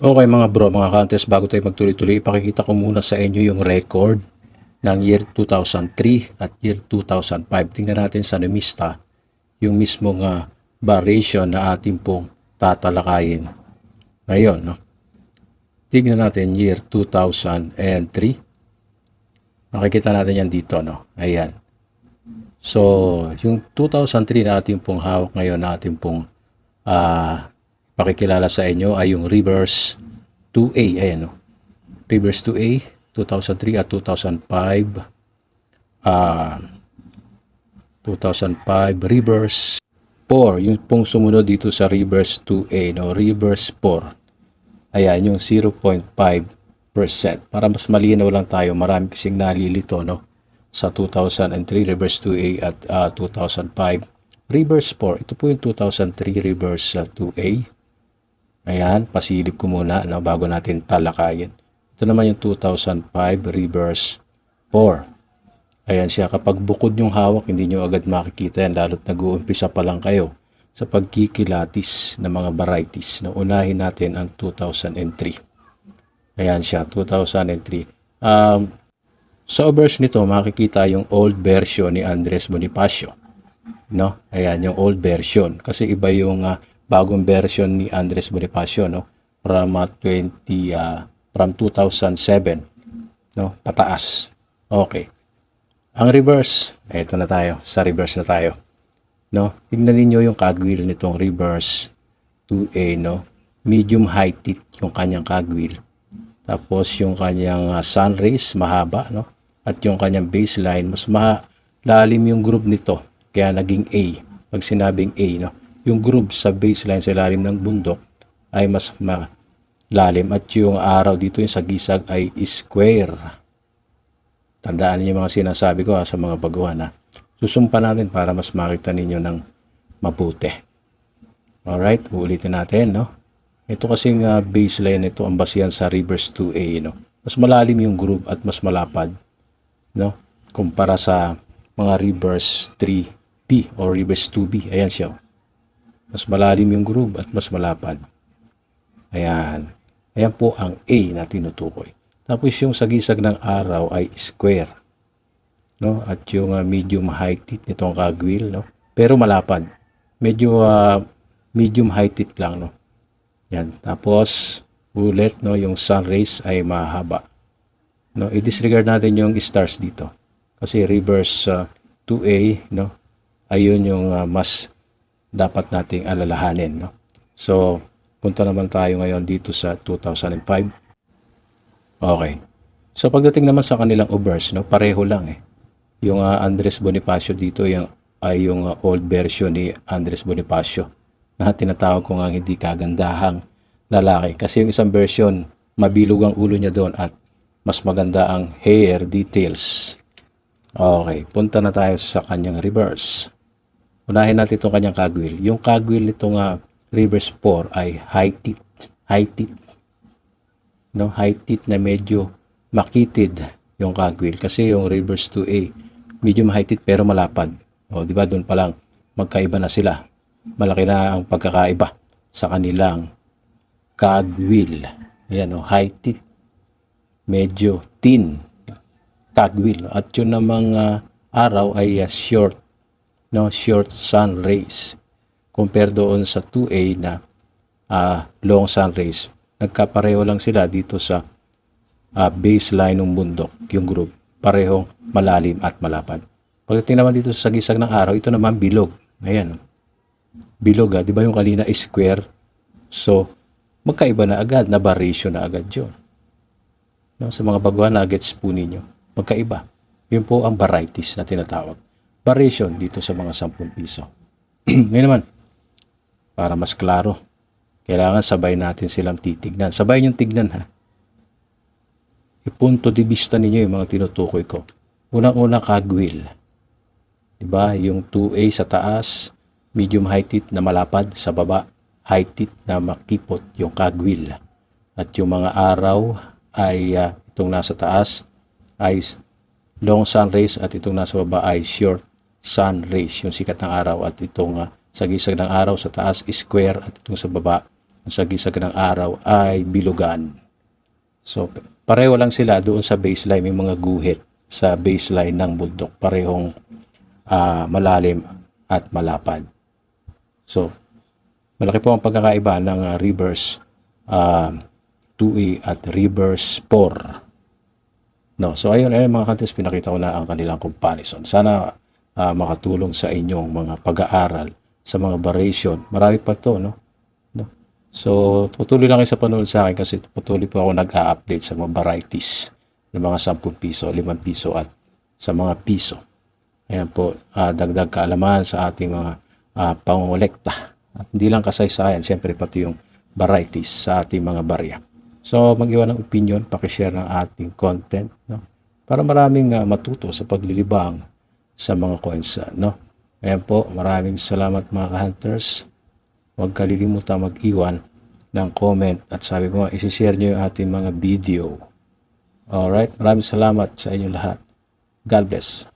Okay mga bro, mga contest, bago tayo magtuloy-tuloy, ipakikita ko muna sa inyo yung record ng year 2003 at year 2005. Tingnan natin sa numista yung mismong uh, variation na ating pong tatalakayin. Ngayon, no? tingnan natin year 2003. Makikita natin yan dito. No? Ayan. So, yung 2003 na ating pong hawak ngayon, na ating pong uh, pakikilala sa inyo ay yung reverse 2A. Ayan, no? Reverse 2A, 2003 at 2005. Ah, 2005 reverse 4. Yung pong sumunod dito sa reverse 2A, no? Reverse 4. Ayan, yung 0.5%. Para mas malinaw lang tayo, marami kasing nalilito, no? Sa 2003 reverse 2A at ah, 2005 reverse 4. Ito po yung 2003 reverse ah, 2A. Ayan, pasilip ko muna no, bago natin talakayin. Ito naman yung 2005 reverse 4. Ayan siya, kapag bukod yung hawak, hindi nyo agad makikita yan, lalo't nag-uumpisa pa lang kayo sa pagkikilatis ng mga varieties. No, unahin natin ang 2003. Ayan siya, 2003. Um, sa version nito, makikita yung old version ni Andres Bonifacio. No? Ayan, yung old version. Kasi iba yung uh, bagong version ni Andres Bonifacio no? From uh, 20 uh, from 2007 no? Pataas. Okay. Ang reverse ito na tayo. Sa reverse na tayo no? Tingnan niyo yung cogwheel nitong reverse 2A no? Medium high teeth yung kanyang cogwheel tapos yung kanyang uh, sun rays mahaba no? At yung kanyang baseline mas malalim yung groove nito. Kaya naging A. Pag sinabing A no yung groove sa baseline sa ilalim ng bundok ay mas malalim at yung araw dito yung sa gisag ay square. Tandaan niyo mga sinasabi ko ha, sa mga baguhan ha. Susumpa natin para mas makita ninyo ng mabuti. Alright, ulitin natin no. Ito kasing uh, baseline nito ang basihan sa reverse 2A no. Mas malalim yung groove at mas malapad no kumpara sa mga reverse 3B or reverse 2B. Ayan siya. Mas malalim yung groove at mas malapad. Ayan. Ayan po ang A na tinutukoy. Tapos yung sagisag ng araw ay square. No? At yung uh, medium height teeth nitong kagwil. No? Pero malapad. Medyo uh, medium height teeth lang. No? Yan. Tapos ulit no, yung sun rays ay mahaba. No, i-disregard natin yung stars dito. Kasi reverse uh, 2A, no? Ayun yung uh, mas dapat nating alalahanin. No? So, punta naman tayo ngayon dito sa 2005. Okay. So, pagdating naman sa kanilang obverse, no, pareho lang eh. Yung uh, Andres Bonifacio dito yung, ay yung uh, old version ni Andres Bonifacio na tinatawag ko nga hindi kagandahang lalaki. Kasi yung isang version, mabilog ang ulo niya doon at mas maganda ang hair details. Okay, punta na tayo sa kanyang reverse. Unahin natin itong kanyang cogwheel. Yung cogwheel nitong uh, reverse 4 ay high teeth. High teeth. No? High teeth na medyo makitid yung cogwheel. Kasi yung reverse 2A, medium high teeth pero malapad. O, di ba doon pa lang magkaiba na sila. Malaki na ang pagkakaiba sa kanilang cogwheel. Ayan, o, high teeth. Medyo thin cogwheel. At yun namang uh, araw ay uh, short no short sun rays compare doon sa 2A na uh, long sun rays. Nagkapareho lang sila dito sa uh, baseline ng bundok, yung group. Parehong malalim at malapad. Pagdating naman dito sa gisag ng araw, ito naman bilog. Ayan. Bilog, ah. di ba yung kalina is square? So, magkaiba na agad, na variation na agad yun. No, sa mga baguhan nuggets po ninyo, magkaiba. Yun po ang varieties na tinatawag variation dito sa mga 10 piso. Ngayon naman, para mas klaro, kailangan sabay natin silang titignan. Sabay niyong tignan ha. Ipunto di vista ninyo yung mga tinutukoy ko. Unang-una kagwil. Diba? Yung 2A sa taas, medium high teeth na malapad sa baba, high teeth na makipot yung kagwil. At yung mga araw ay uh, itong nasa taas ay long sun rays at itong nasa baba ay short sun rays, yung sikat ng araw at itong uh, sagisag ng araw sa taas square at itong sa baba ang sagisag ng araw ay bilugan. So, pareho lang sila doon sa baseline, may mga guhit sa baseline ng bundok. Parehong ah, malalim at malapad. So, malaki po ang pagkakaiba ng ah, reverse ah, 2A at reverse 4. No, so ayun, ayun mga kantes, pinakita ko na ang kanilang comparison. Sana ah, makatulong sa inyong mga pag-aaral sa mga variation. Marami pa to, no? no? So, patuloy lang kayo sa panonood sa akin kasi patuloy po ako nag-a-update sa mga varieties ng mga 10 piso, 5 piso at sa mga piso. Ayan po, ah, dagdag kaalaman sa ating mga uh, pangolekta. At hindi lang kasaysayan, siyempre pati yung varieties sa ating mga barya. So, mag-iwan ng opinion, pakishare ng ating content, no? Para maraming ah, matuto sa paglilibang sa mga coins, no? Ayan po, maraming salamat mga ka-hunters. Huwag kalilimutan mag-iwan ng comment at sabi ko isi-share nyo yung ating mga video. Alright, maraming salamat sa inyong lahat. God bless.